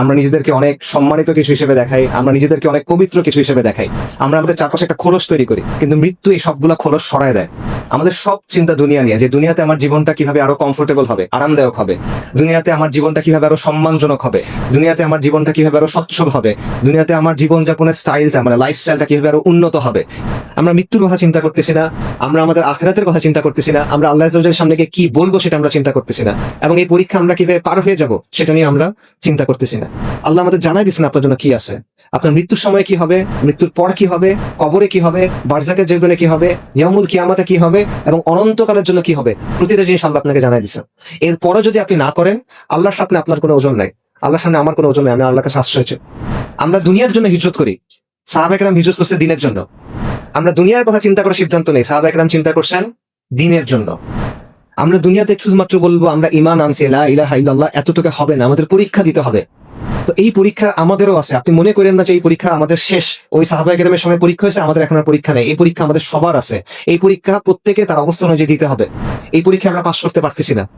আমরা নিজেদেরকে অনেক সম্মানিত কিছু হিসেবে দেখাই, আমরা নিজেদেরকে অনেক পবিত্র কিছু হিসেবে দেখাই, আমরা আমাদের চারপাশে একটা খোলস তৈরি করি, কিন্তু মৃত্যু এই সবগুলা খোলস সরায় দেয়। আমাদের সব চিন্তা দুনিয়া নিয়ে, যে দুনিয়াতে আমার জীবনটা কীভাবে আরও কমফোর্টেবল হবে, আরামদায়ক হবে, দুনিয়াতে আমার জীবনটা কীভাবে আরও সম্মানজনক হবে, দুনিয়াতে আমার জীবনটা কীভাবে আরও সচ্ছল হবে, দুনিয়াতে আমার জীবনযাপনের স্টাইলটা মানে লাইফস্টাইলটা কীভাবে আরও উন্নত হবে। আমরা মৃত্যুর কথা চিন্তা করতেছি না, আমরা আমাদের আখেরাতের কথা চিন্তা করতেছি না, আমরা আল্লাহ সামনে কি বলব সেটা আমরা চিন্তা করতেছি না, এবং এই পরীক্ষা আমরা কীভাবে পার হয়ে যাব, সেটা নিয়ে আমরা চিন্তা করতেছি না। আল্লাহ আমাদের জানাই দিচ্ছেন আপনার জন্য কি আছে। আপনার মৃত্যুর সময় কি হবে, মৃত্যুর পর কি হবে, কবরে কি হবে বারজাকের জেগুলে কি হবে ইয়ামুল কিয়ামাতে কি হবে এবং অনন্তকালের জন্য কি হবে, প্রতিটা জিনিস আল্লাহ আপনাকে জানাই দিচ্ছেন এরপরও যদি আপনি না করেন, আল্লাহর সামনে আপনার কোনো ওজন নাই। আল্লাহর সামনে আমার কোনো ওজন নাই, আমি আল্লাহর কাছে আশ্রয় আমরা দুনিয়ার জন্য হিজরত করি। সাহাবেকরাম হিজরত করছে দিনের জন্য। আমরা দুনিয়ার কথা চিন্তা করার সিদ্ধান্ত নেই। সাহাবেকরাম চিন্তা করছেন দিনের জন্য। আমরা দুনিয়াতে শুধুমাত্র বলব, আমরা ইমান আনছি ইলাহা ইল্লাল্লাহ, এতটুকু হবে না। আমাদের পরীক্ষা দিতে হবে। তো এই পরীক্ষা আমাদেরও আছে। আপনি মনে করেন না যে এই পরীক্ষা আমাদের শেষ? ওই সাহাবাহিকের সময় পরীক্ষা হয়েছে, আমাদের এখন আর পরীক্ষা নেই। এই পরীক্ষা আমাদের সবার আছে। এই পরীক্ষা প্রত্যেকে তার অবস্থান অনুযায়ী দিতে হবে। এই পরীক্ষা আমরা পাশ করতে পারতেছি না।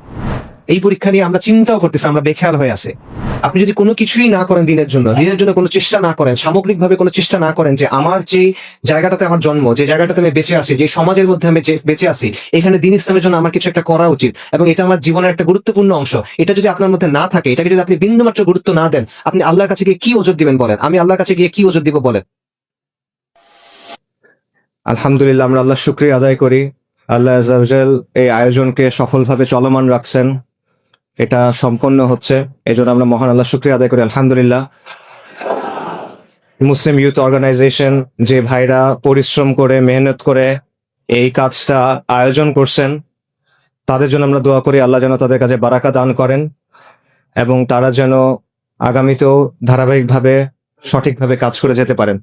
এই পরীক্ষা নিয়ে আমরা চিন্তাও করতেছি, আমরা বেখেয়াল হয়ে আছে। আপনি যদি কোনো কিছুই না করেন দিনের জন্য দিনের জন্য কোনো চেষ্টা না করেন, সামগ্রিকভাবে কোনো চেষ্টা না করেন যে আমার যে জায়গাটাতে আমার জন্ম, যে জায়গাটাতে আমি বেঁচে আছি, যে সমাজের মধ্যে আমি যে বেঁচে আছি, এখানে দিন ইসলামের জন্য আমার কিছু একটা করা উচিত এবং এটা আমার জীবনের একটা গুরুত্বপূর্ণ অংশ। এটা যদি আপনার মধ্যে না থাকে, এটাকে যদি আপনি বিন্দুমাত্র গুরুত্ব না দেন, আপনি আল্লাহর কাছে গিয়ে কি ওজোর দিবেন বলেন? আমি আল্লাহর কাছে গিয়ে কি ওজোর দিব বলেন? আলহামদুলিল্লাহ, আমরা আল্লাহ শুক্রিয়া আদায় করি। আল্লাহ এই আয়োজনকে সফলভাবে চলমান রাখছেন। এটা সম্পন্ন হচ্ছে। এই জন্য আমরা মহান আল্লাহ শুক্রিয়া আদায় করি। আলহামদুলিল্লাহ। মুসলিম ইউথ অর্গানাইজেশন যে ভাইরা পরিশ্রম করে, মেহনত করে এই কাজটা আয়োজন করছেন, তাদের জন্য আমরা দোয়া করি। আল্লাহ যেন তাদের কাছে বারাকা দান করেন এবং তারা যেন আগামীতেও ধারাবাহিকভাবে সঠিকভাবে কাজ করে যেতে পারেন।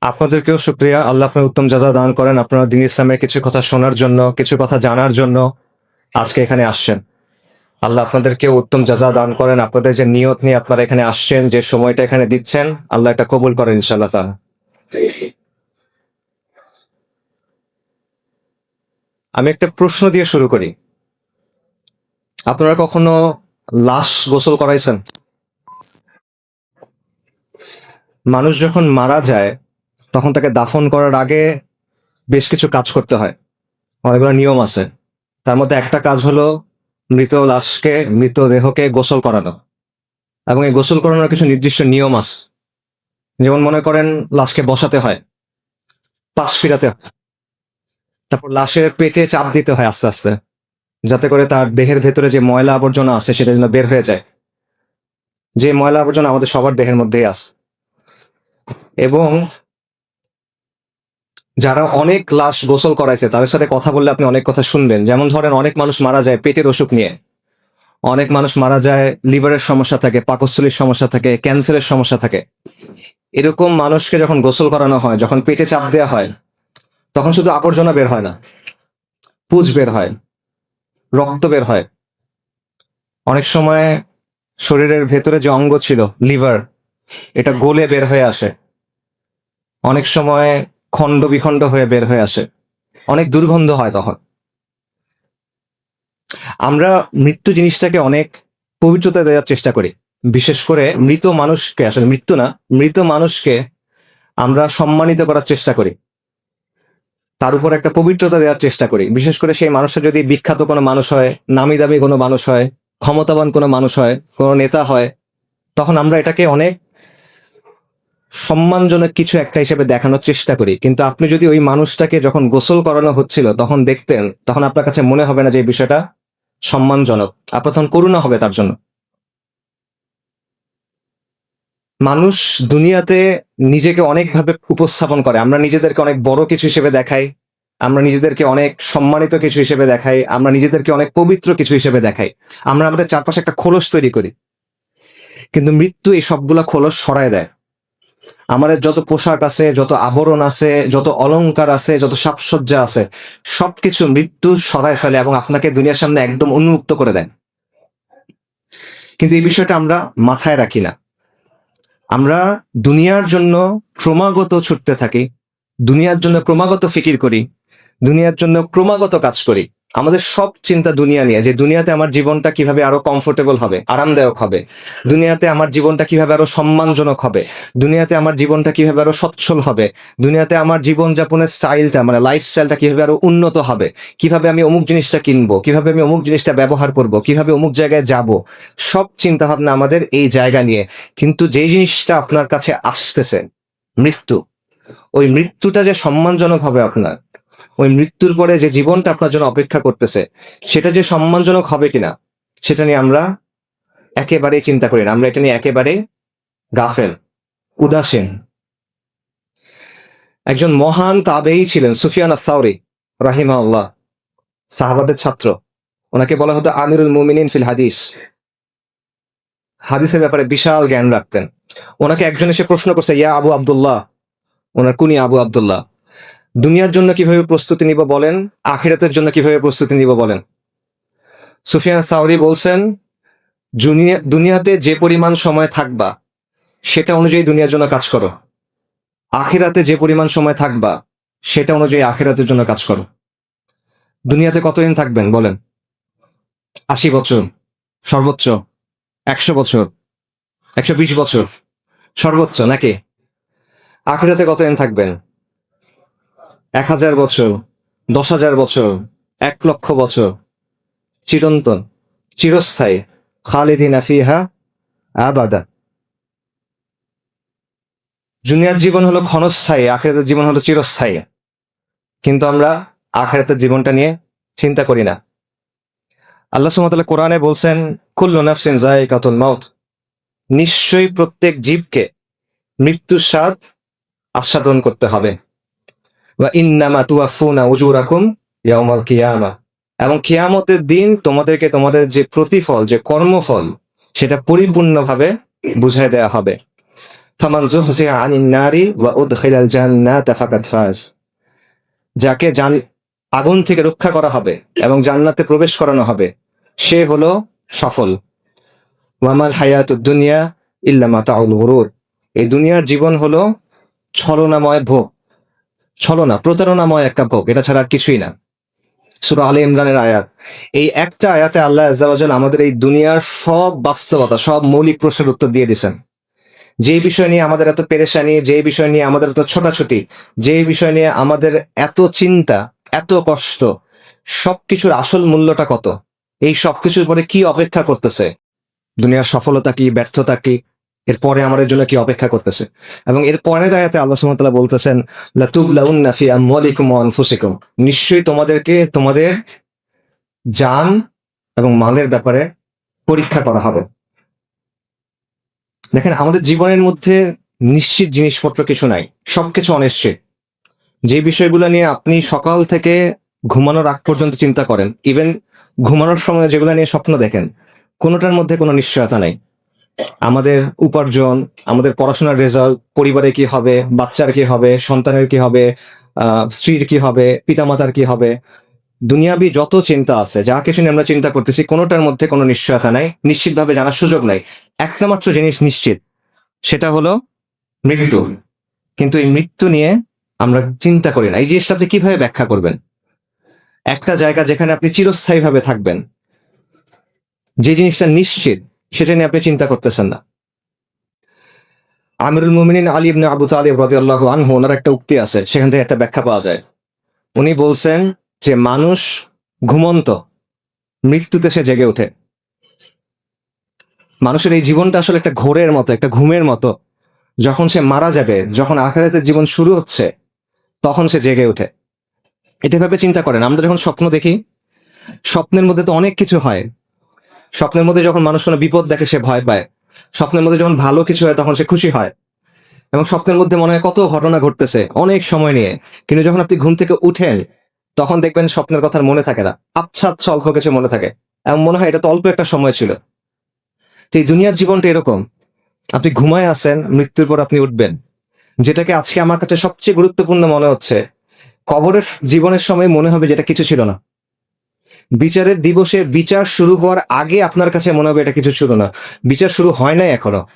আপনাদেরকেও শুক্রিয়া। আল্লাহ আপনার উত্তম যাজা দান করেন। আপনারা দিন ইসলামের কিছু কথা শোনার জন্য, কিছু কথা জানার জন্য আজকে এখানে আসছেন। আল্লাহ আপনাদেরকে উত্তম যাজা দান করেন। আপনাদের যে নিয়ত নিয়ে আপনারা এখানে আসছেন, যে সময়টা এখানে দিচ্ছেন, আল্লাহ এটা কবুল করেন ইনশাল্লাহ তাআলা। আমি একটা প্রশ্ন দিয়ে শুরু করি। আপনারা কখনো লাশ গোসল করাইছেন? মানুষ যখন মারা যায়, তখন তাকে দাফন করার আগে বেশ কিছু কাজ করতে হয়। অনেকগুলো নিয়ম আছে। তার মধ্যে একটা কাজ হলো মৃত লাশকে মৃতদেহকে গোসল করানো। এবং এই গোসল করানোর কিছু নির্দিষ্ট নিয়ম আছে যেমন মনে করেন, লাশকে বসাতে হয়, পাশ ফিরাতে হয়। তারপর লাশের পেটে চাপ দিতে হয় আস্তে আস্তে, যাতে করে তার দেহের ভেতরে যে ময়লা আবর্জনা আছে, সেটা যেন বের হয়ে যায়। যে ময়লা আবর্জনা আমাদের সবার দেহের মধ্যেই আছে। এবং যারা অনেক লাশ গোসল করাইছে, তাদের সাথে কথা বললে আপনি অনেক কথা শুনবেন। যেমন ধরেন, অনেক মানুষ মারা যায় পেটের অসুখ নিয়ে। অনেক মানুষ মারা যায়, লিভারের সমস্যা থাকে, পাকস্থলীর সমস্যা থাকে, ক্যান্সারের সমস্যা থাকে। এরকম মানুষকে যখন গোসল করানো হয়, যখন পেটে চাপ দেওয়া হয়, তখন শুধু আবর্জনা বের হয় না। পুজ বের হয়, রক্ত বের হয়। অনেক সময় শরীরের ভেতরে যে অঙ্গ ছিল, লিভার, এটা গলে বের হয়ে আসে। অনেক সময় খণ্ড বিখণ্ড হয়ে বের হয়ে আসে। অনেক দুর্গন্ধ হয় তখন। আমরা মৃত্যু জিনিসটাকে অনেক পবিত্রতা দেওয়ার চেষ্টা করি। বিশেষ করে মৃত মানুষকে, আসলে মৃত্যু না, মৃত মানুষকে আমরা সম্মানিত করার চেষ্টা করি। তার উপর একটা পবিত্রতা দেওয়ার চেষ্টা করি। বিশেষ করে সেই মানুষটা যদি বিখ্যাত কোনো মানুষ হয়, নামি দামি কোনো মানুষ হয়, ক্ষমতাবান কোনো মানুষ হয়, কোনো নেতা হয়, তখন আমরা এটাকে অনেক সম্মানজনক কিছু একটা হিসেবে দেখানোর চেষ্টা করি। কিন্তু আপনি যদি ওই মানুষটাকে যখন গোসল করানো হচ্ছিল, তখন দেখতেন, তখন আপনার কাছে মনে হবে না যে এই বিষয়টা সম্মানজনক। আপনার তখন করুণা হবে তার জন্য। মানুষ দুনিয়াতে নিজেকে অনেকভাবে উপস্থাপন করে। আমরা নিজেদেরকে অনেক বড় কিছু হিসেবে দেখাই, আমরা নিজেদেরকে অনেক সম্মানিত কিছু হিসেবে দেখাই, আমরা নিজেদেরকে অনেক পবিত্র কিছু হিসেবে দেখাই। আমরা আমাদের চারপাশে একটা খোলস তৈরি করি। কিন্তু মৃত্যু এই সবগুলা খোলস সরায় দেয়। আমাদের যত পোশাক আছে, যত আবরণ আছে, যত অলংকার আছে, যত সাজসজ্জা আছে, সবকিছু মৃত্যু সরায় ফেলে এবং আপনাকে দুনিয়ার সামনে একদম উন্মুক্ত করে দেন কিন্তু এই বিষয়টা আমরা মাথায় রাখি না। আমরা দুনিয়ার জন্য ক্রমাগত ছুটতে থাকি, দুনিয়ার জন্য ক্রমাগত ফিকির করি, দুনিয়ার জন্য ক্রমাগত কাজ করি। আমাদের সব চিন্তা দুনিয়া নিয়ে, যে দুনিয়াতে আমার জীবনটা কীভাবে আরও কমফোর্টেবল হবে, আরামদায়ক হবে, দুনিয়াতে আমার জীবনটা কীভাবে আরও সম্মানজনক হবে, দুনিয়াতে আমার জীবনটা কীভাবে আরও সচ্ছল হবে, দুনিয়াতে আমার জীবনযাপনের স্টাইলটা মানে লাইফস্টাইলটা কীভাবে আরও উন্নত হবে, কীভাবে আমি অমুক জিনিসটা কিনবো, কীভাবে আমি অমুক জিনিসটা ব্যবহার করব, কীভাবে অমুক জায়গায় যাব, সব চিন্তা ভাবনা আমাদের এই জায়গা নিয়ে, কিন্তু যেই জিনিসটা আপনার কাছে আসতেছে, মৃত্যু, ওই মৃত্যুটা যে সম্মানজনক হবে আপনার ওই মৃত্যুর পরে যে জীবনটা আপনার জন্য অপেক্ষা করতেছে, সেটা যে সম্মানজনক হবে কিনা, সেটা নিয়ে আমরা একেবারেই চিন্তা করি না। আমরা এটা নিয়ে একেবারে গাফেল, উদাসীন। একজন মহান তাবেই ছিলেন, সুফিয়ান আসাউরি রাহিমা আল্লাহ সাহাবাদের ছাত্র। ওনাকে বলা হতো আমিরুল মুমিনিন ফিল হাদিস। হাদিসের ব্যাপারে বিশাল জ্ঞান রাখতেন। ওনাকে একজন এসে প্রশ্ন করছে, ইয়া আবু আবদুল্লাহ? ওনার কুনি আবু আব্দুল্লাহ। দুনিয়ার জন্য কীভাবে প্রস্তুতি নিব বলেন? আখিরাতের জন্য কীভাবে প্রস্তুতি নিব বলেন? সুফিয়ান সাউরি বলছেন দুনিয়াতে যে পরিমাণ সময় থাকবা, সেটা অনুযায়ী দুনিয়ার জন্য কাজ করো। আখিরাতে যে পরিমাণ সময় থাকবা, সেটা অনুযায়ী আখিরাতের জন্য কাজ করো। দুনিয়াতে কতদিন থাকবেন বলেন? আশি বছর, সর্বোচ্চ একশো বছর, একশো বিশ বছর, সর্বোচ্চ নাকি? আখিরাতে কতদিন থাকবেন? এক হাজার বছর, দশ হাজার বছর, এক লক্ষ বছর। চিরন্তন, চিরস্থায়ী, খালিদিনা ফিহা আবাদা। দুনিয়ার জীবন হলো ক্ষণস্থায়ী, আখেরাতের জীবন হলো চিরস্থায়ী। কিন্তু আমরা আখেরাতের জীবনটা নিয়ে চিন্তা করি না। আল্লাহ সুমতাল্লাহ কোরআনে বলছেন, কুল্লু নাফসিন জায়কাতুল মাউত। নিশ্চয়ই প্রত্যেক জীবকে মৃত্যুর স্বাদ আস্বাদন করতে হবে। ওয়া ইন্নামা ইয়াউমাল কিয়ামা। এবং কিয়ামতের দিন তোমাদেরকে তোমাদের যে প্রতিফল, যে কর্মফল, সেটা পরিপূর্ণভাবে বুঝাই দেয়া হবে। যাকে জান, আগুন থেকে রক্ষা করা হবে এবং জান্নাতে প্রবেশ করানো হবে, সে হলো সফল। ওয়ামাল হায়াতুদ দুনিয়া ইল্লা এই দুনিয়ার জীবন হলো ছলনাময় ভোগ। ছলনা, প্রতারণাময় একটা ভোগ, এটা ছাড়া আর কিছুই না। সুরা আলী ইমরানের আয়াত। এই একটা আয়াতে আল্লাহ আজ্জাওয়াজাল আমাদের এই দুনিয়ার সব বাস্তবতা, সব মৌলিক প্রশ্নের উত্তর দিয়ে দিয়েছেন। যে বিষয় নিয়ে আমাদের এত পেরেশানি, যে বিষয় নিয়ে আমাদের এত ছোটাছুটি, যে বিষয় নিয়ে আমাদের এত চিন্তা, এত কষ্ট, সবকিছুর আসল মূল্যটা কত? এই সবকিছুর পরে কি অপেক্ষা করতেছে? দুনিয়ার সফলতা কি, ব্যর্থতা কি? এরপরে আমাদের জন্য কি অপেক্ষা করতেছে? এবং এর পরের আয়াতে আল্লাহ সুবহানাহু বলতেছেন, লাতুবলাউন্না ফি আমওয়ালিকুম ওয়া আনফুসিকুম। নিশ্চয়ই তোমাদেরকে তোমাদের জান এবং মালের ব্যাপারে পরীক্ষা করা হবে। দেখেন, আমাদের জীবনের মধ্যে নিশ্চিত জিনিসপত্র কিছু নাই, সবকিছু অনিশ্চিত যে বিষয়গুলো নিয়ে আপনি সকাল থেকে ঘুমানোর আগ পর্যন্ত চিন্তা করেন ইভেন ঘুমানোর সময় যেগুলো নিয়ে স্বপ্ন দেখেন, কোনোটার মধ্যে কোনো নিশ্চয়তা নাই। আমাদের উপার্জন, আমাদের পড়াশোনার রেজাল্ট পরিবারে কি হবে, বাচ্চার কি হবে, সন্তানের কি হবে স্ত্রীর কি হবে, পিতামাতার কি হবে। দুনিয়াবি যত চিন্তা আছে, যা কিছু নিয়ে আমরা চিন্তা করতেছি, কোনোটার মধ্যে কোনো নিশ্চয়তা নাই, নিশ্চিতভাবে জানার সুযোগ নাই। একটা মাত্র জিনিস নিশ্চিত, সেটা হলো মৃত্যু। কিন্তু এই মৃত্যু নিয়ে আমরা চিন্তা করি না। এই জিনিসটা আপনি কীভাবে ব্যাখ্যা করবেন? একটা জায়গা যেখানে আপনি চিরস্থায়ীভাবে থাকবেন। যে জিনিসটা নিশ্চিত সেটা নিয়ে আপনি চিন্তা করতেছেন না। আমিরুল মুমিনিন আলী ইবনে আবু তালিব রাদিয়াল্লাহু আনহু, ওনার একটা উক্তি আছে, সেখান থেকে একটা ব্যাখ্যা পাওয়া যায়। উনি বলছেন যে, মানুষ ঘুমন্ত, মৃত্যুতে সে জেগে ওঠে। মানুষের এই জীবনটা আসলে একটা ঘোরের মতো, একটা ঘুমের মতো। যখন সে মারা যাবে, যখন আখেরাতের জীবন শুরু হচ্ছে, তখন সে জেগে ওঠে। এটা ভাবে চিন্তা করেন। আমরা যখন স্বপ্ন দেখি, স্বপ্নের মধ্যে তো অনেক কিছু হয়। স্বপ্নের মধ্যে যখন মানুষ কোনো বিপদ দেখে, সে ভয় পায়। স্বপ্নের মধ্যে যখন ভালো কিছু হয়, তখন সে খুশি হয়। এবং স্বপ্নের মধ্যে মনে হয় কত ঘটনা ঘটতেছে, অনেক সময় নিয়ে। কিন্তু যখন আপনি ঘুম থেকে উঠেন, তখন দেখবেন স্বপ্নের কথা মনে থাকে না। আচ্ছা আচ্ছা অল্প কিছু মনে থাকে। এবং মনে হয় এটা তো অল্প একটা সময় ছিল। তো এই দুনিয়ার জীবনটা এরকম। আপনি ঘুমায় আসেন, মৃত্যুর পর আপনি উঠবেন। যেটাকে আজকে আমার কাছে সবচেয়ে গুরুত্বপূর্ণ মনে হচ্ছে, কবরের জীবনের সময় মনে হবে যেটা কিছু ছিল না। বিচারের দিবসে বিচার শুরু হওয়ার আগে আপনার কাছে মনে হবে এটা কিছু ছিল না। বিচার শুরু হয় নাই এখনও।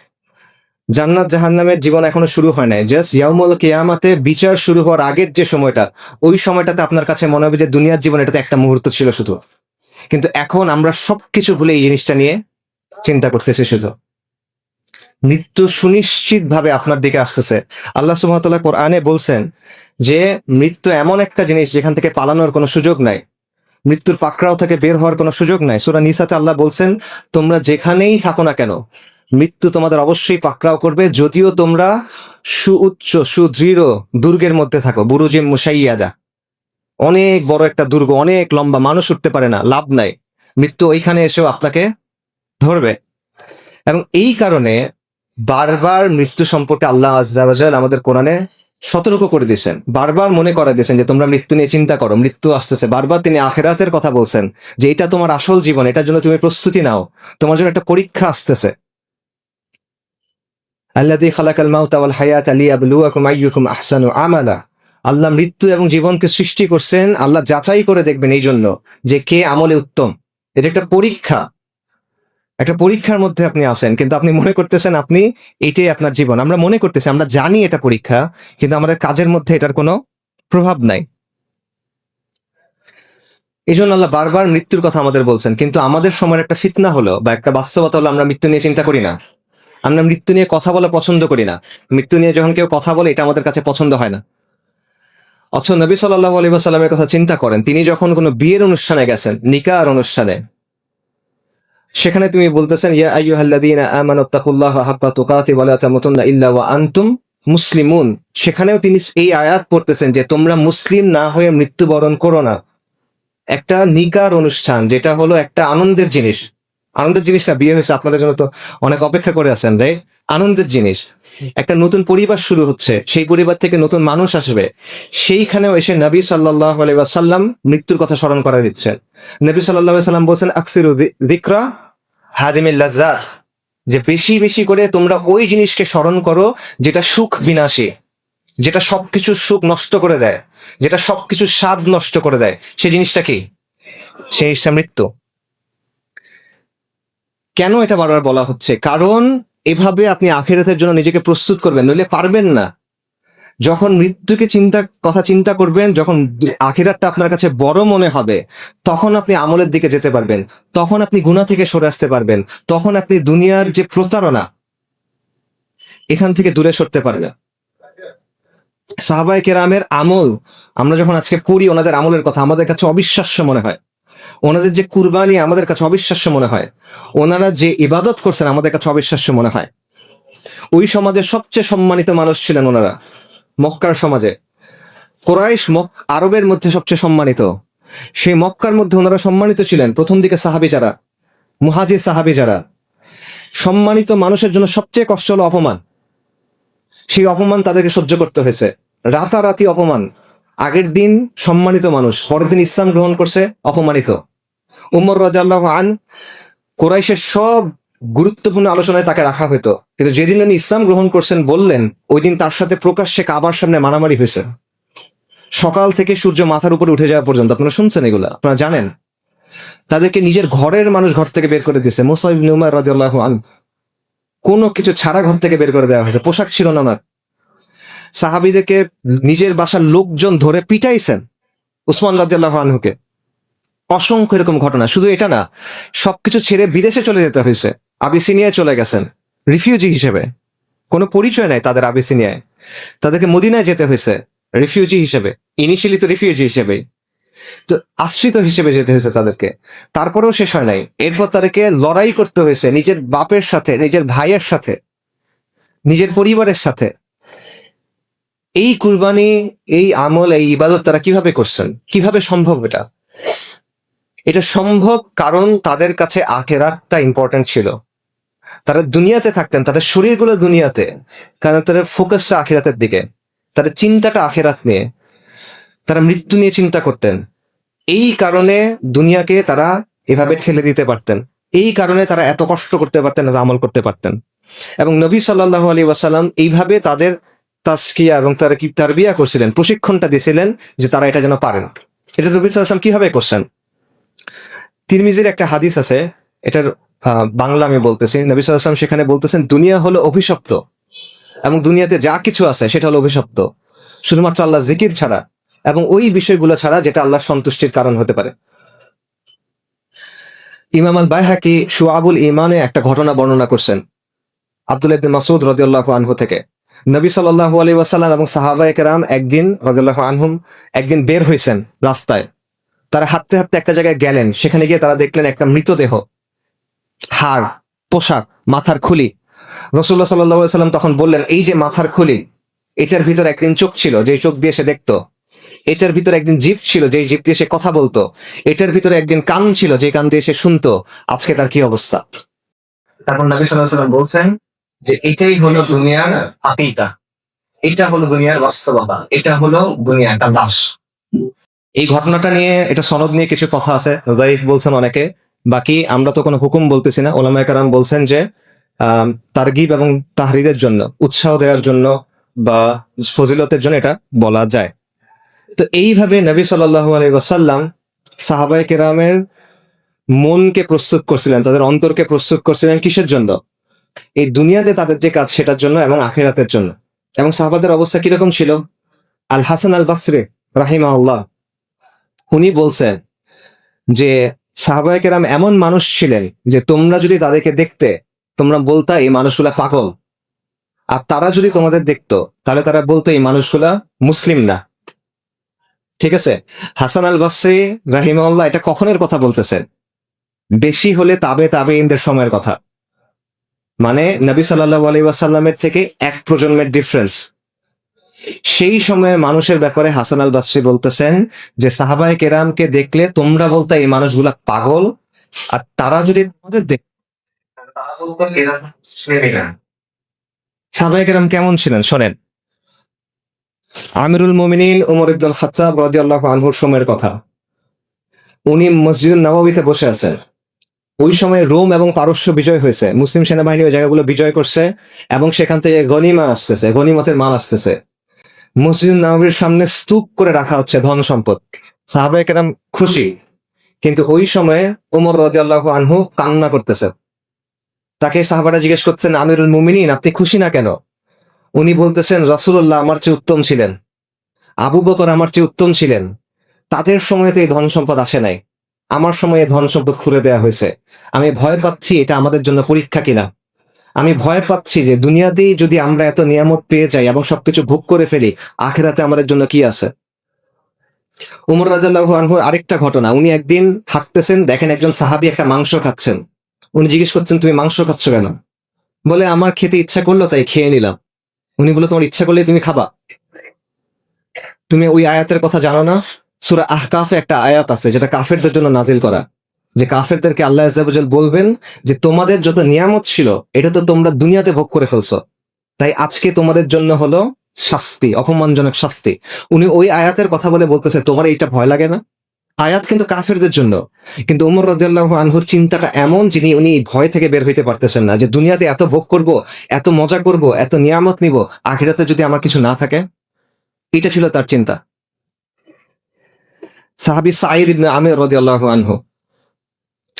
জান্নাত জাহান্নামের জীবন এখনও শুরু হয় নাই। জাস্ট ইয়াউমুল কেয়ামাতে বিচার শুরু হওয়ার আগের যে সময়টা, ওই সময়টাতে আপনার কাছে মনে হবে যে দুনিয়ার জীবন এটাতে একটা মুহূর্ত ছিল শুধু। কিন্তু এখন আমরা সবকিছু ভুলে এই জিনিসটা নিয়ে চিন্তা করতেছি শুধু। মৃত্যু সুনিশ্চিত ভাবে আপনার দিকে আসতেছে। আল্লাহ সুবহানাহু কোরআনে বলছেন যে, মৃত্যু এমন একটা জিনিস যেখান থেকে পালানোর কোনো সুযোগ নাই। মৃত্যুর পাকড়াও থেকে বের হওয়ার কোনো সুযোগ নাই। সূরা নিসাতে আল্লাহ বলছেন, তোমরা যেখানেই থাকো না কেন, মৃত্যু তোমাদের অবশ্যই পাকড়াও করবে। যদিও তোমরা সুউচ্চ, সুদৃঢ় দুর্গের মধ্যে থাকো, বুরুজিম মুসাইয়াদা অনেক বড় একটা দুর্গ, অনেক লম্বা, মানুষ উঠতে পারে না, লাভ নাই। মৃত্যু ওইখানে এসেও আপনাকে ধরবে। এবং এই কারণে বারবার মৃত্যু সম্পর্কে আল্লাহ আজ্জাওয়াজাল আমাদের কোরআনে সতর্ক করে দিয়েছেন। বারবার মনে করে দিয়েছেন যে, তোমরা মৃত্যু নিয়ে চিন্তা করো, মৃত্যু আসতেছে। বারবার তিনি আখেরাতের কথা বলছেন যে, এটা তোমার আসল জীবন, এটার জন্য তুমি প্রস্তুতি নাও। তোমার জন্য একটা পরীক্ষা আসতেছে। আহসানু আমালা। আল্লাহ মৃত্যু এবং জীবনকে সৃষ্টি করছেন। আল্লাহ যাচাই করে দেখবেন এই জন্য যে কে আমলে উত্তম। এটা একটা পরীক্ষা। একটা পরীক্ষার মধ্যে আপনি আসেন, কিন্তু আপনি মনে করতেছেন আপনি এটাই আপনার জীবন। আমরা মনে করতেছি, আমরা জানি এটা পরীক্ষা, কিন্তু আমাদের কাজের মধ্যে এটার কোনো প্রভাব নাই। এই জন্য আল্লাহ বারবার মৃত্যুর কথা আমাদের বলছেন, কিন্তু আমাদের সময়ের একটা ফিতনা হলো বা একটা বাস্তবতা হলো আমরা মৃত্যু নিয়ে চিন্তা করি না। আমরা মৃত্যু নিয়ে কথা বলা পছন্দ করি না। মৃত্যু নিয়ে যখন কেউ কথা বলে, এটা আমাদের কাছে পছন্দ হয় না। অথচ নবী সাল্লাহ আলী সাল্লামের কথা চিন্তা করেন, তিনি যখন কোনো বিয়ের অনুষ্ঠানে গেছেন, নিকার অনুষ্ঠানে সেখানে তুমি বলতেছেন, ইয়া আইয়ুহাল্লাযীনা আমানু তাকুল্লাহা হাক্কা তুকাতি ইল্লা ওয়া আনতুম মুসলিমুন। সেখানেও তিনি এই আয়াত পড়তেছেন যে, তোমরা মুসলিম না হয়ে মৃত্যুবরণ করো না। একটা নিকার অনুষ্ঠান, যেটা হলো একটা আনন্দের জিনিস। আনন্দের জিনিস না, বিয়ে হয়েছে, আপনাদের জন্য তো অনেক অপেক্ষা করে আছেন রাইট আনন্দের জিনিস। একটা নতুন পরিবার শুরু হচ্ছে, সেই পরিবার থেকে নতুন মানুষ আসবে। সেইখানেও এসে নবী সাল্লাহ আলাইসাল্লাম মৃত্যুর কথা স্মরণ করা দিচ্ছেন। নবী সাল্লাম বলছেন, আকসির দিকরা হাদিমিল যে বেশি বেশি করে তোমরা ওই জিনিসকে স্মরণ করো যেটা সুখ বিনাশী, যেটা সবকিছু সুখ নষ্ট করে দেয়, যেটা সবকিছু স্বাদ নষ্ট করে দেয়। সেই জিনিসটা কি? সেই জিনিসটা মৃত্যু। কেন এটা বারবার বলা হচ্ছে? কারণ এভাবে আপনি আখেরাতের জন্য নিজেকে প্রস্তুত করবেন, নইলে পারবেন না। যখন মৃত্যুকে চিন্তা, কথা চিন্তা করবেন, যখন আখেরাতটা আপনার কাছে বড় মনে হবে, তখন আপনি আমলের দিকে যেতে পারবেন, তখন আপনি গুণা থেকে সরে আসতে পারবেন, তখন আপনি দুনিয়ার যে প্রতারণা, এখান থেকে দূরে সরতে পারবেন। সাহাবাই কেরামের আমল, আমরা যখন আজকে পড়ি, ওনাদের আমলের কথা, আমাদের কাছে অবিশ্বাস্য মনে হয়। ওনাদের যে কুরবানি আমাদের কাছে অবিশ্বাস্য মনে হয়। ওনারা যে ইবাদত করছেন আমাদের কাছে অবিশ্বাস্য মনে হয়। ওই সমাজের সবচেয়ে সম্মানিত মানুষ ছিলেন ওনারা। মক্কার সমাজে। কোরাইশ মক, আরবের মধ্যে সবচেয়ে সম্মানিত। সেই মক্কার মধ্যে ওনারা সম্মানিত ছিলেন। প্রথম দিকে সাহাবি যারা মুহাজি সাহাবি যারা। সম্মানিত মানুষের জন্য সবচেয়ে কষ্ট হলো অপমান। সেই অপমান তাদেরকে সহ্য করতে হয়েছে। রাতারাতি অপমান। আগের দিন সম্মানিত মানুষ, পরের দিন ইসলাম গ্রহণ করছে অপমানিত। উমর রাজাল্লাহ আন, কোরাইশের সব গুরুত্বপূর্ণ আলোচনায় তাকে রাখা হতো কিন্তু যেদিন উনি ইসলাম গ্রহণ করছেন বললেন, ওই দিন তার সাথে প্রকাশ্যে কাবার সামনে মারামারি হয়েছে। সকাল থেকে সূর্য মাথার উপরে উঠে যাওয়া পর্যন্ত, আপনারা শুনছেন এগুলো? আপনারা জানেন? তাদেরকে নিজের ঘরের মানুষ ঘর থেকে বের করে দিয়েছে। মোসাইব নুমার রাজাল্লাহ আন, কোনো কিছু ছাড়া ঘর থেকে বের করে দেওয়া হয়েছে। পোশাক ছিল না ওনার। সাহাবিদেরকে নিজের বাসার লোকজন ধরে পিটাইছেন, উসমান রাজিয়াল্লাহ আনহুকে। অসংখ্য এরকম ঘটনা। শুধু এটা না, সবকিছু ছেড়ে বিদেশে চলে যেতে হয়েছে। আবিসিনিয়ায় চলে গেছেন, রিফিউজি হিসেবে। কোনো পরিচয় নাই তাদের আবিসিনিয়ায়। তাদেরকে মদিনায় যেতে হয়েছে, রিফিউজি হিসেবে ইনিশিয়ালি তো রিফিউজি হিসেবে তো আশ্রিত হিসেবে যেতে হয়েছে তাদেরকে। তারপরেও শেষ হয় নাই। এরপর তাদেরকে লড়াই করতে হয়েছে নিজের বাপের সাথে, নিজের ভাইয়ের সাথে, নিজের পরিবারের সাথে। এই কুরবানি, এই আমল, এই ইবাদত তারা কীভাবে করছেন? কীভাবে সম্ভব এটা? এটা সম্ভব কারণ তাদের কাছে আখেরাতটা ইম্পর্টেন্ট ছিল। তারা দুনিয়াতে থাকতেন, তাদের শরীরগুলো দুনিয়াতে, কারণ তাদের ফোকাসটা আখেরাতের দিকে। তাদের চিন্তাটা আখেরাত নিয়ে, তারা মৃত্যু নিয়ে চিন্তা করতেন। এই কারণে দুনিয়াকে তারা এভাবে ঠেলে দিতে পারতেন। এই কারণে তারা এত কষ্ট করতে পারতেন আমল করতে পারতেন। এবং নবী সাল্লাহ আলী ওয়াসাল্লাম এইভাবে তাদের তাস্কিয়া এবং তারা কি তারবিয়া করছিলেন, প্রশিক্ষণটা দিয়েছিলেন যে তারা এটা যেন পারেন এটা নবী সাল্লাম কীভাবে করছেন? তিরমিজির একটা হাদিস আছে, এটার বাংলা আমি বলতেছি। নবী সাল্লাম সেখানে বলতেছেন, দুনিয়া হলো অভিশপ্ত এবং দুনিয়াতে যা কিছু আছে সেটা হলো অভিশপ্ত। শুধুমাত্র আল্লাহ জিকির ছাড়া এবং ওই বিষয়গুলো ছাড়া যেটা আল্লাহ সন্তুষ্টির কারণ হতে পারে। ইমাম আল বাইহাকি সুয়াবুল ইমানে একটা ঘটনা বর্ণনা করছেন আব্দুল ইবনে মাসুদ রাদিয়াল্লাহু আনহু থেকে। নবী সাল্লাল্লাহু আলাইহি ওয়াসাল্লাম এবং সাহাবায়ে কেরাম একদিন, রাদিয়াল্লাহু আনহুম, একদিন বের হয়েছেন রাস্তায়। তারা হাঁটতে হাঁটতে একটা জায়গায় গেলেন। সেখানে গিয়ে তারা দেখলেন একটা মৃতদেহ। হাড়, পোশাক, মাথার খুলি। রসুল্লাহ সাল্লাহ সাল্লাম তখন বললেন, এই যে মাথার খুলি, এটার ভিতর একদিন চোখ ছিল যে চোখ দিয়ে সে দেখতো। এটার ভিতরে একদিন জিপ ছিল যে জিপ দিয়ে সে কথা বলতো। এটার ভিতরে একদিন কান ছিল যে কান দিয়ে সে শুনতো। আজকে তার কি অবস্থা? তারপর নবী সাল্লাহ বলছেন যে, এটাই হলো দুনিয়ার আকিদা এটা হলো দুনিয়ার বাস্তবতা। এটা হলো দুনিয়া একটা দাস এই ঘটনাটা নিয়ে এটা সনদ নিয়ে কিছু কথা আছে। জাইফ বলছেন অনেকে। বাকি আমরা তো কোনো হুকুম বলতেছি না। ওলামায় কারাম বলছেন যে তারগিব এবং তাহরিদের জন্য, উৎসাহ দেওয়ার জন্য বা ফজিলতের জন্য এটা বলা যায়। তো এইভাবে নবী সাল্লাল্লাহু আলাইহি ওয়াসাল্লাম কেরামের মনকে প্রস্তুত করছিলেন, তাদের অন্তরকে প্রস্তুত করছিলেন কিসের জন্য? এই দুনিয়াতে তাদের যে কাজ সেটার জন্য এবং আখেরাতের জন্য। এবং সাহাবাদের অবস্থা কীরকম ছিল? আল হাসান আল বাসরি রাহিমা আল্লাহ উনি বলছেন যে সাহাবায়ে কেরাম এমন মানুষ ছিলেন যে তোমরা যদি তাদেরকে দেখতে, তোমরা বলতা এই মানুষগুলা পাগল। আর তারা যদি তোমাদের দেখতো, তাহলে তারা বলতো এই মানুষগুলা মুসলিম না। ঠিক আছে? হাসান আল বাসরি রাহিমাল্লাহ এটা কখনের কথা বলতেছেন? বেশি হলে তাবে তাবে ইন্দের সময়ের কথা। মানে নবী সাল্লাহ আলী ওয়াসাল্লামের থেকে এক প্রজন্মের ডিফারেন্স সেই সময়ের মানুষের ব্যাপারে হাসান আল বাসরি বলতেছেন যে, সাহাবায়ে কেরামকে দেখলে তোমরা বলতে এই মানুষগুলা পাগল, আর তারা যদি তোমাদের দেখ। সাহাবায়ে কেরাম কেমন ছিলেন? শোনেন। আমিরুল মোমিনিন উমর ইবদুল খাত্তাব রাদিয়াল্লাহু আনহুর সময়ের কথা। উনি মসজিদুল নবাবিতে বসে আছেন। ওই সময় রোম এবং পারস্য বিজয় হয়েছে। মুসলিম সেনাবাহিনী ওই জায়গাগুলো বিজয় করছে এবং সেখান থেকে গনিমা আসতেছে, গনিমতের মাল আসতেছে। মসজিদ নবীর সামনে স্তূপ করে রাখা হচ্ছে ধন সম্পদ। কেরাম খুশি, কিন্তু ওই সময়ে উমর রাদিয়াল্লাহু আনহু কান্না করতেছে। তাকে সাহাবারা জিজ্ঞেস করছেন, আমিরুল মুমিনিন, আপনি খুশি না কেন? উনি বলতেছেন রসুল্লাহ আমার চেয়ে উত্তম ছিলেন। আবু বকর আমার চেয়ে উত্তম ছিলেন। তাদের সময় তো এই ধন সম্পদ আসে নাই। আমার সময়ে ধন সম্পদ খুলে দেওয়া হয়েছে। আমি ভয় পাচ্ছি এটা আমাদের জন্য পরীক্ষা কিনা। আমি ভয় পাচ্ছি যে দুনিয়াতেই যদি আমরা এত নিয়ামত পেয়ে যাই এবং সবকিছু ভোগ করে ফেলি, আখেরাতে আমাদের জন্য কি আছে? উমর আনহুর আরেকটা ঘটনা। উনি একদিন হাঁটতেছেন, দেখেন একজন সাহাবি একটা মাংস খাচ্ছেন। উনি জিজ্ঞেস করছেন, তুমি মাংস খাচ্ছ কেন? বলে, আমার খেতে ইচ্ছা করল, তাই খেয়ে নিলাম। উনি বলে তোমার ইচ্ছা করলে তুমি খাবা। তুমি ওই আয়াতের কথা জানো না? সুরা আহকাফে একটা আয়াত আছে, যেটা কাফেরদের জন্য নাজিল করা। যে কাফেরদেরকে আল্লাহ আজাবুজাল বলবেন যে তোমাদের যত নিয়ামত ছিল, এটা তো তোমরা দুনিয়াতে ভোগ করে ফেলছো। তাই আজকে তোমাদের জন্য হলো শাস্তি, অপমানজনক শাস্তি। উনি ওই আয়াতের কথা বলে বলতেছে, তোমার এইটা ভয় লাগে না? আয়াত কিন্তু কাফেরদের জন্য। কিন্তু উমর রাদিয়াল্লাহু আনহুর চিন্তাটা এমন যিনি, উনি ভয় থেকে বের হইতে পারতেছেন না যে দুনিয়াতে এত ভোগ করব, এত মজা করব, এত নিয়ামত নিব, আখিরাতে যদি আমার কিছু না থাকে? এটা ছিল তার চিন্তা। সাহাবি সাইদ ইবনে আমির রাদিয়াল্লাহু আনহু।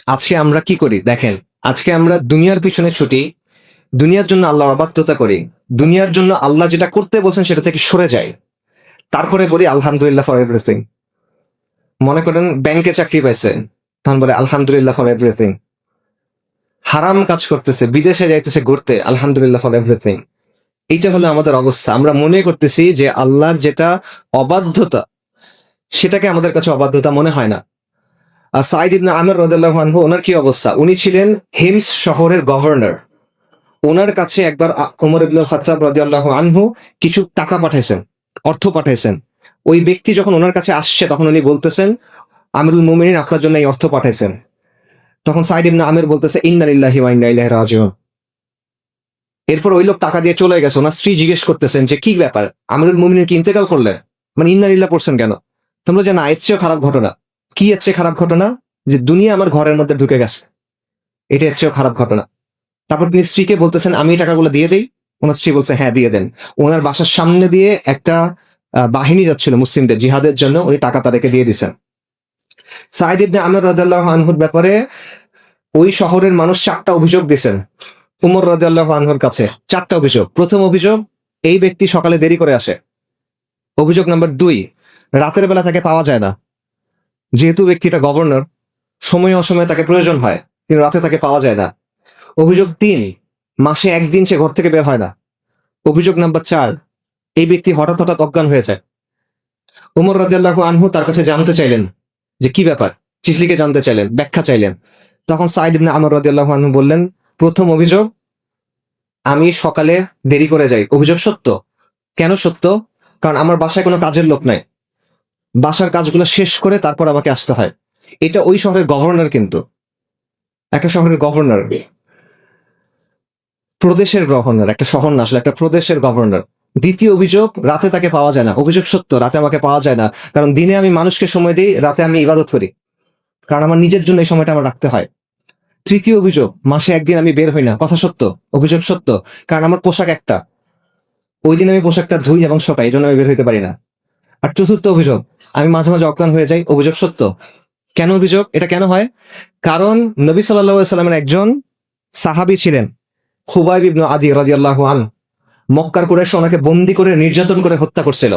আজকে আমরা কি করি? দেখেন, আজকে আমরা দুনিয়ার পিছনে ছুটি, দুনিয়ার জন্য আল্লাহ অবাধ্যতা করি, দুনিয়ার জন্য আল্লাহ যেটা করতে বলছেন সেটা থেকে সরে যাই। তারপরে বলি, আলহামদুলিল্লাহ ফর এভরিথিং মনে করেন ব্যাংকে চাকরি পাইছে, তখন বলে, আলহামদুলিল্লাহ ফর এভরিথিং হারাম কাজ করতেছে, বিদেশে যাইতেছে ঘুরতে, আলহামদুলিল্লাহ ফর এভরিথিং এইটা হলো আমাদের অবস্থা। আমরা মনে করতেছি যে আল্লাহর যেটা অবাধ্যতা, সেটাকে আমাদের কাছে অবাধ্যতা মনে হয় না। সাইদ ইবনে আমর রাদিয়াল্লাহু আনহু, ওনার কি অবস্থা? উনি ছিলেন হিমস শহরের গভর্নর। ওনার কাছে একবার ওমর ইবনুল খাত্তাব রাদিয়াল্লাহু আনহু কিছু টাকা পাঠাইছেন, অর্থ পাঠাইছেন। ওই ব্যক্তি যখন ওনার কাছে আসছে, তখন উনি বলতেছেন, আমিরুল মুমিনিন, আপনার জন্য এই অর্থ পাঠাইছেন। তখন সাইদ ইবনে আমির বলতেছে ইন্নালিল্লাহি ওয়া ইন্না এরপর ওই লোক টাকা দিয়ে চলে গেছে। ওনার স্ত্রী জিজ্ঞেস করতেছেন যে, কি ব্যাপার? আমিরুল মুমিনিন কি ইন্তেকাল করলেন? মানে ইন্নালিল্লাহ পড়ছেন কেন? তোমরা জানো, এর চেয়েও খারাপ ঘটনা। কি চেয়ে খারাপ ঘটনা? যে দুনিয়া আমার ঘরের মধ্যে ঢুকে গেছে। এটা চেয়েও খারাপ ঘটনা। তারপর তিনি স্ত্রীকে বলতেছেন, আমি টাকাগুলো দিয়ে দিই। ওনার স্ত্রী বলছে হ্যাঁ দিয়ে দেন। ওনার বাসার সামনে দিয়ে একটা বাহিনী যাচ্ছিল মুসলিমদের জিহাদের জন্য। উনি টাকা তাদেরকে দিয়ে দিচ্ছেন সাইদ ইবনে আমির রাদিয়াল্লাহু আনহুর ব্যাপারে ওই শহরের মানুষ চারটা অভিযোগ দিছেন উমর রাজিয়াল্লাহ আনহুর কাছে চারটা অভিযোগ। প্রথম অভিযোগ, এই ব্যক্তি সকালে দেরি করে আসে। অভিযোগ নাম্বার দুই, রাতের বেলা তাকে পাওয়া যায় না। যেহেতু ব্যক্তিটা গভর্নর সময় অসময়ে তাকে প্রয়োজন হয়, কিন্তু রাতে তাকে পাওয়া যায় না। অভিযোগ তিন, মাসে একদিন সে ঘর থেকে বের হয় না। অভিযোগ নাম্বার চার, এই ব্যক্তি হঠাৎ হঠাৎ অজ্ঞান হয়ে যায়। উমর রাজিয়াল্লাহ আনহু তার কাছে জানতে চাইলেন যে কি ব্যাপার? চিসলিকে জানতে চাইলেন, ব্যাখ্যা চাইলেন। তখন সাইদ ইবনে আমর রাদিয়াল্লাহু আনহু বললেন, প্রথম অভিযোগ, আমি সকালে দেরি করে যাই। অভিযোগ সত্য? কেন সত্য? কারণ আমার বাসায় কোনো কাজের লোক নাই। বাসার কাজগুলো শেষ করে তারপর আমাকে আসতে হয়। এটা ওই শহরের গভর্নর কিন্তু। একটা শহরের গভর্নর। প্রদেশের গভর্নর, একটা শহর না, আসলে একটা প্রদেশের গভর্নর। দ্বিতীয় অভিযোগ, রাতে তাকে পাওয়া যায় না। অভিযোগ সত্য, রাতে আমাকে পাওয়া যায় না। কারণ দিনে আমি মানুষকে সময় দিই, রাতে আমি ইবাদত করি। কারণ আমার নিজের জন্য এই সময়টা আমার রাখতে হয়। তৃতীয় অভিযোগ, মাসে একদিন আমি বের হই না। কথা সত্য, অভিযোগ সত্য। কারণ আমার পোশাক একটা। ওই দিন আমি পোশাকটা ধুই এবং শোকাই, এই জন্য আমি বের হইতে পারি না। আর চতুর্থ অভিযোগ আমি মাঝে মাঝে অজ্ঞান হয়ে যাই, অভিযোগ সত্য। কেন অভিযোগ? এটা কেন হয়? কারণ নবী সাল্লামের একজন সাহাবি ছিলেন, খুবাইব ইবনু আদি রাদিয়াল্লাহু আন মক্কার কুরাইশ ওনাকে বন্দি করে, নির্যাতন করে হত্যা করছিল।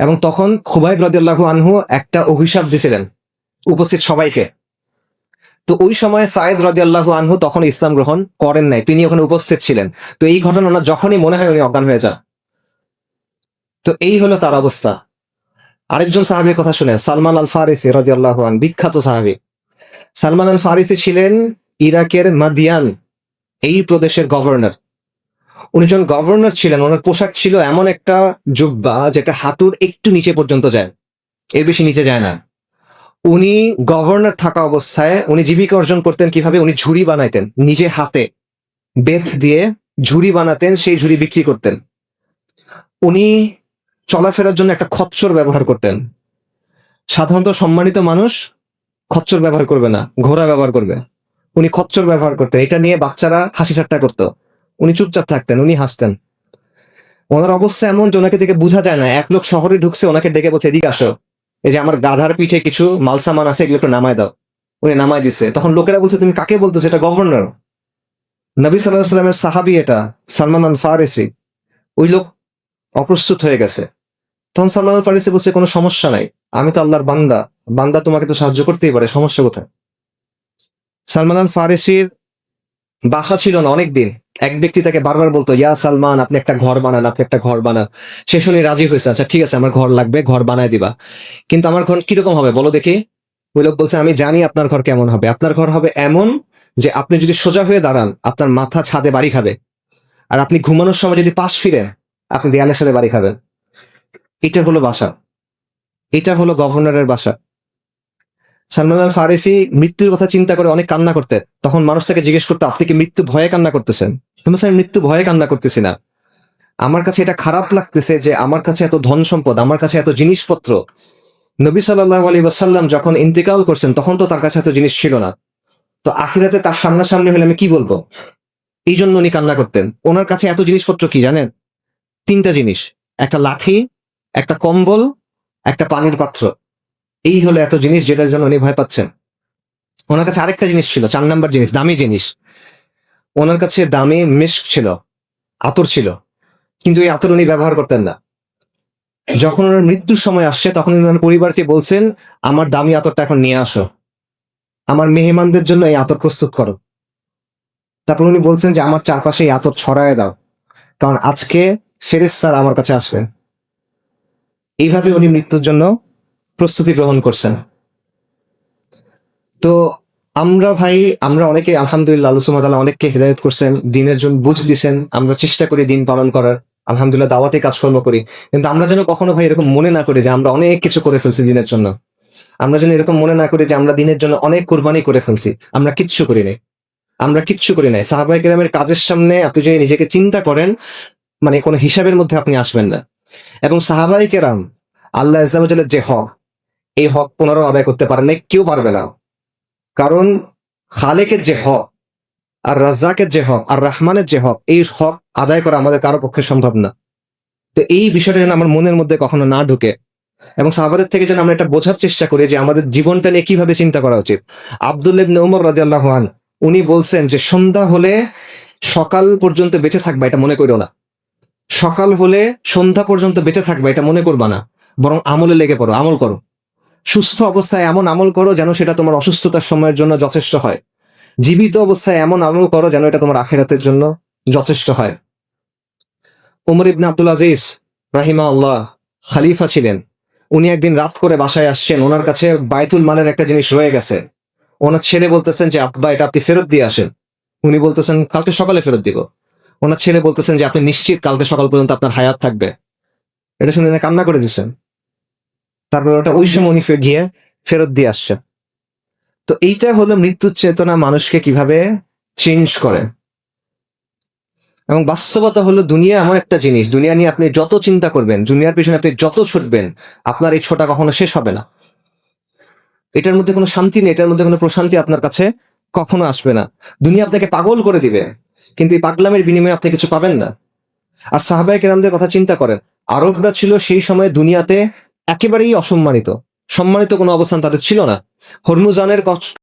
এবং তখন খুবাইব রাদিয়াল্লাহু আনহু একটা অভিশাপ দিছিলেন উপস্থিত সবাইকে। তো ওই সময় সায়েদ রাদিয়াল্লাহু আনহু তখন ইসলাম গ্রহণ করেন নাই, তিনি ওখানে উপস্থিত ছিলেন। তো এই ঘটনা ওনার যখনই মনে হয় উনি অজ্ঞান হয়ে যান। তো এই হলো তার অবস্থা। আরেকজন সাহাবির কথা শুনে সালমান আল ফারিসি রাদিয়াল্লাহু আন বিখ্যাত সাহাবি। সালমান আল ফারিসি ছিলেন ইরাকের মাদিয়ান, এই প্রদেশের গভর্নর। উনি যখন গভর্নর ছিলেন, ওনার পোশাক ছিল এমন একটা জুব্বা যেটা হাঁটুর একটু নিচে পর্যন্ত যায়, এর বেশি নিচে যায় না। উনি গভর্নর থাকা অবস্থায় উনি জীবিকা অর্জন করতেন কীভাবে? উনি ঝুড়ি বানাইতেন, নিজে হাতে বেত দিয়ে ঝুড়ি বানাতেন, সেই ঝুড়ি বিক্রি করতেন। উনি চলাফেরার জন্য একটা খচ্চর ব্যবহার করতেন। সাধারণত সম্মানিত মানুষ খচ্চর ব্যবহার করবে না, ঘোড়া ব্যবহার করবে। উনি খচ্চর ব্যবহার করতেন। এটা নিয়ে বাচ্চারা হাসি ঠাট্টা করতো। উনি চুপচাপ থাকতেন, উনি হাসতেন। ওনার অবস্থা এমন যে ওনাকে থেকে বোঝা যায় না। এক লোক শহরে ঢুকছে, ওনাকে ডেকে বলছে, এদিকে আসো। এই যে আমার গাধার পিঠে কিছু মালসামান আছে, এগুলো একটু নামায় দাও। উনি নামায় দিচ্ছে তখন লোকেরা বলছে, তুমি কাকে বলতেছো? এটা গভর্নর। নবী সাল্লাহ সাল্লামের সাহাবি এটা, সালমান আল ফারেসি ওই লোক অপ্রস্তুত হয়ে গেছে। তখন আল ফারেসি বলছে, কোনো সমস্যা নাই। আমি তো আল্লাহর বান্দা। বান্দা তোমাকে তো সাহায্য করতেই পারে, সমস্যা কোথায়? সালমান আল ফারেসির বাসা ছিল না অনেক দিন এক ব্যক্তি তাকে বারবার বলতো, ইয়া সালমান, আপনি একটা ঘর বানান, আপনি একটা ঘর বানান। সে শুনে রাজি হয়েছে আচ্ছা ঠিক আছে, আমার ঘর লাগবে, ঘর বানায় দিবা। কিন্তু আমার ঘর কীরকম হবে, বলো দেখি। ওই লোক বলছে, আমি জানি আপনার ঘর কেমন হবে। আপনার ঘর হবে এমন যে আপনি যদি সোজা হয়ে দাঁড়ান, আপনার মাথা ছাদে বাড়ি খাবে। আর আপনি ঘুমানোর সময় যদি পাশ ফিরেন আপনি দেয়ালের সাথে বাড়ি খাবেন। এটা হলো বাসা। এটা হলো গভর্নরের বাসা। সালমান ফারেসি মৃত্যুর কথা চিন্তা করে অনেক কান্না করতে তখন মানুষ তাকে জিজ্ঞেস করতো, আপনি কি মৃত্যু ভয়ে কান্না করতেছেন? স্যার মৃত্যু ভয়ে কান্না করতেছি না। আমার কাছে এটা খারাপ লাগতেছে যে আমার কাছে এত ধন সম্পদ, আমার কাছে এত জিনিসপত্র। নবী সাল্লাহ আলী ওয়াসাল্লাম যখন ইন্তেকাল করছেন, তখন তো তার কাছে এত জিনিস ছিল না। তো আখিরাতে তার সামনাসামনি হলে আমি কি বলব? এই জন্য উনি কান্না করতেন। ওনার কাছে এত জিনিসপত্র কি জানেন? তিনটা জিনিস, একটা লাঠি, একটা কম্বল, একটা পানির পাত্র। এই হলো এত জিনিস যেটার জন্য উনি ভয় পাচ্ছেন। ওনার কাছে আরেকটা জিনিস ছিল, চার নাম্বার জিনিস, দামি জিনিস। ওনার কাছে দামি মিস্ক ছিল, আতর ছিল, কিন্তু এই আতর উনি ব্যবহার করতেন না। যখন ওনার মৃত্যুর সময় আসছে, তখন ওনার পরিবারকে বলছেন, আমার দামি আতরটা এখন নিয়ে আসো। আমার মেহমানদের জন্য এই আতর প্রস্তুত করো। তারপর উনি বলছেন যে, আমার চারপাশে এই আতর ছড়ায় দাও। কারণ আজকে ফেরেস স্যার আমার কাছে আসবেন। এইভাবে উনি মৃত্যুর জন্য প্রস্তুতি গ্রহণ করছেন। তো আমরা ভাই, আমরা অনেকে আলহামদুলিল্লাহ ওয়া অনেককে হেদায়ত করছেন, দিনের জন্য বুঝ দিছেন, আমরা চেষ্টা করি দিন পালন করার, আলহামদুলিল্লাহ দাওয়াতে কাজকর্ম করি। কিন্তু আমরা যেন কখনো ভাই এরকম মনে না করি যে আমরা অনেক কিছু করে ফেলছি দিনের জন্য। আমরা যেন এরকম মনে না করি যে আমরা দিনের জন্য অনেক কোরবানি করে ফেলছি, আমরা কিচ্ছু করি নাই। আমরা কিচ্ছু করি নাই। সাহাবাই কেরামের কাজের সামনে আপনি যদি নিজেকে চিন্তা করেন মানে কোনো হিসাবের মধ্যে আপনি আসবেন না। এবং সাহাবাই কেরাম, আল্লাহ ইসলামের যে হক, এই হক পুনরায় আদায় করতে পারেন না কেউ পারবে না। কারণ খালেকের যে হক আর রাজ্জাকের যে হক আর রহমানের যে হক, এই হক আদায় করা আমাদের কারও পক্ষে সম্ভব না। তো এই বিষয়টা যেন আমার মনের মধ্যে কখনো না ঢুকে এবং সাহাবাদের থেকে যেন আমরা এটা বোঝার চেষ্টা করি যে আমাদের জীবনটা নিয়ে কীভাবে চিন্তা করা উচিত। আব্দুল ইবনে উমর রাজিয়াল্লাহ আন উনি বলছেন যে সন্ধ্যা হলে সকাল পর্যন্ত বেঁচে থাকবা, এটা মনে করো না। সকাল হলে সন্ধ্যা পর্যন্ত বেঁচে থাকবে, এটা মনে করবা না। বরং আমলে লেগে পড়ো, আমল করো। সুস্থ অবস্থায় এমন আমল করো যেন সেটা তোমার অসুস্থতার সময়ের জন্য যথেষ্ট হয়। জীবিত অবস্থায় এমন আমল করো যেন এটা তোমার আখেরাতের জন্য যথেষ্ট হয়। উমর ইবনে আব্দুল আজিজ রাহিমা আল্লাহ খালিফা ছিলেন। উনি একদিন রাত করে বাসায় আসছেন, ওনার কাছে বায়তুল মালের একটা জিনিস রয়ে গেছে। ওনার ছেলে বলতেছেন যে, আব্বা, এটা আপনি ফেরত দিয়ে আসেন। উনি বলতেছেন, কালকে সকালে ফেরত দিব। ওনার ছেলে বলতেছেন যে, আপনি নিশ্চিত কালকে সকাল পর্যন্ত আপনার হায়াত থাকবে? এটা শুনে কান্না করে দিচ্ছেন তারপর ওটা ওই সময় উনি গিয়ে ফেরত দিয়ে আসছে তো এইটা হলো মৃত্যুর চেতনা মানুষকে কীভাবে চেঞ্জ করে। এবং বাস্তবতা হলো দুনিয়া এমন একটা জিনিস, দুনিয়া নিয়ে আপনি যত চিন্তা করবেন, দুনিয়ার পিছনে আপনি যত ছুটবেন, আপনার এই ছোটা কখনো শেষ হবে না। এটার মধ্যে কোনো শান্তি নেই, এটার মধ্যে কোনো প্রশান্তি আপনার কাছে কখনো আসবে না। দুনিয়া আপনাকে পাগল করে দিবে। কিন্তু এই পাগলামের বিনিময়ে আপনি কিছু পাবেন না। আর সাহাবাই কেরামদের কথা চিন্তা করেন, আরবরা ছিল সেই সময়ে দুনিয়াতে একেবারেই অসম্মানিত। সম্মানিত কোনো অবস্থান তাদের ছিল না। হরমুজানের